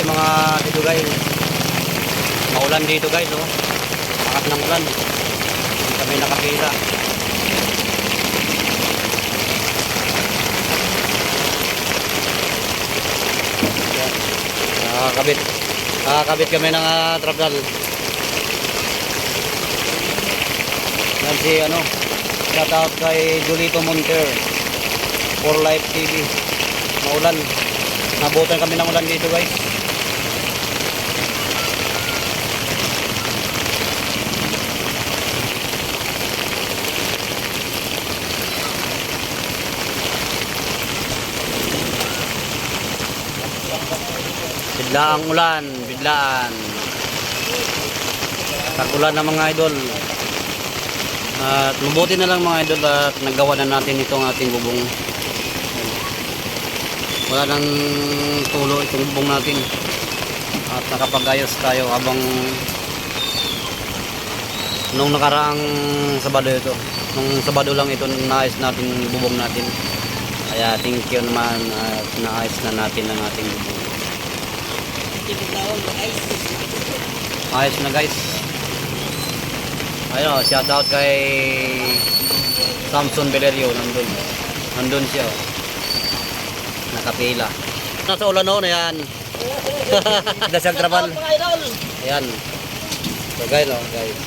mga dito guys. Maulan dito guys, oh. Lakas ng ulan. Hindi kami nakapila. Yan. Nakakabit. Nakakabit kami ng uh, trapdal. Yan si ano. Shout out kay Julito Monter. For Life TV. Maulan. Nabutan kami ng ulan dito guys. Biglaang ulan, biglaan. Tagulan na mga idol. At mabuti na lang mga idol at nagawa na natin itong ating bubong. Wala nang tulo itong bubong natin. At nakapagayos tayo habang nung nakaraang Sabado ito. Nung Sabado lang ito naayos natin bubong natin. Kaya thank you naman at naayos na natin ang ating bubong. Ayos na guys. Ayun oh, shout out kay Samson Valerio nandun. Nandun siya oh. Nakapila. Nasa ulan oh, na yan. Dasang trabal. Ayan. So guys oh, guys.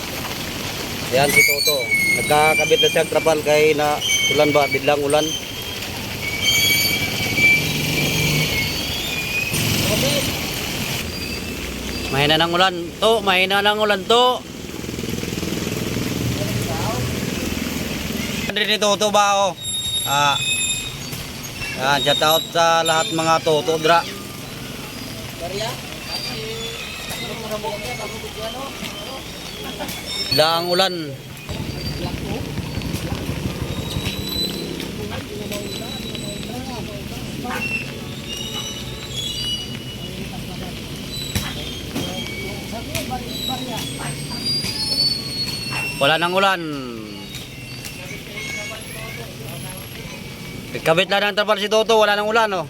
Ayan si Toto. Nagkakabit na siyang trabal kay na ulan ba? Biglang ulan. Mahina ng ulan. To, mahina ng ulan to. Andre ni Toto ba oh? Ah. Yan, shout out sa lahat mga Toto dra. Lang ulan. Wala nang ulan. Kabit lang ng trapal si Toto, wala nang ulan oh.